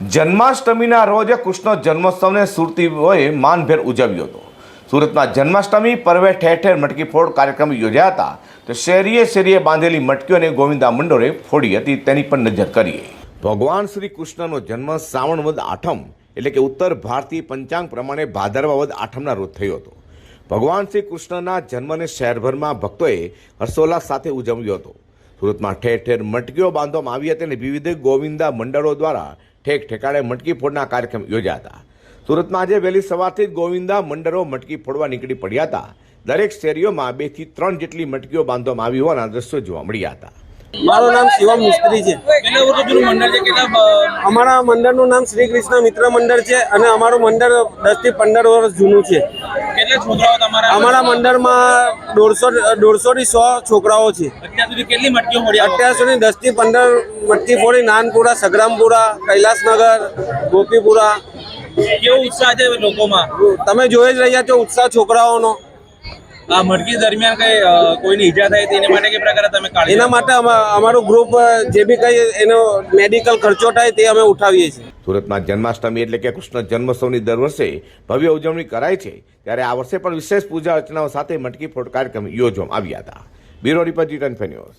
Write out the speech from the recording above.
જન્માષ્ટમીના રોજ કૃષ્ણ જન્મોત્સવને સુરતીઓએ માનભેર ઉજવ્યો હતો. સુરતમાં જન્માષ્ટમી પર્વે ઠેર ઠેર મટકી ફોડ કાર્યક્રમ યોજાયા હતા. તો શેરીએ શેરીએ બાંધેલી મટકીઓને ગોવિંદા મંડળે ફોડી હતી, તેની પણ નજર કરીએ. ભગવાન શ્રી કૃષ્ણનો જન્મ શ્રાવણ વદ આઠમ, એટલે કે ઉત્તર ભારતીય પંચાંગ પ્રમાણે ભાદરવા વદ આઠમના રોજ થયો હતો. ભગવાન શ્રી કૃષ્ણના જન્મને શહેરભરમાં ભક્તોએ હર્ષોલ્લાસ સાથે ઉજવ્યો હતો. સુરતમાં ઠેર ઠેર મટકીઓ બાંધવામાં આવી હતી અને વિવિધ ગોવિંદા મંડળો દ્વારા ઠેક ઠેકાણે મટકી ફોડના કાર્યક્રમ યોજ્યા હતા. સુરતમાં આજે વહેલી સવારથી જ ગોવિંદા મંડળો મટકી ફોડવા નીકળી પડ્યા હતા. દરેક શેરીઓમાં બેથી ત્રણ જેટલી મટકીઓ બાંધવામાં આવી હોવાના દ્રશ્યો જોવા મળ્યા હતા. મારું નામ શિવમ મિસ્ત્રી છે. અમારા મંડળનું નામ શ્રી કૃષ્ણ મિત્ર મંડળ છે અને અમારું મંડળ દસથી પંદર વર્ષ જૂનું છે. અમારા મંડળમાં દોઢસો દોઢસો થી સો છોકરાઓ છે. અત્યાર સુધી દસથી પંદર મટકી ફોડી. નાનપુરા સગરામપુરા કૈલાસનગર ગોપીપુરા. કેવો ઉત્સાહ છે લોકોમાં? તમે જોઈ જ રહ્યા છો ઉત્સાહ છોકરાઓનો. આ મટકી દરમિયાન કઈ કોઈની ઈજા થાય તેના માટે કઈ પ્રકારે તમે કાળજી એના માટે અમારું ગ્રુપ જે બી કઈ એનો મેડિકલ ખર્ચો થાય તે અમે ઉઠાવીએ છીએ. સુરતમાં જન્માષ્ટમી એટલે કે કૃષ્ણ જન્મોત્સવની દર વર્ષે ભવ્ય ઉજવણી કરાય છે ત્યારે આ વર્ષે પણ વિશેષ પૂજા અર્ચનાઓ સાથે મટકી ફોડ કાર્યક્રમ યોજવામાં આવ્યા હતા. Bureau report news.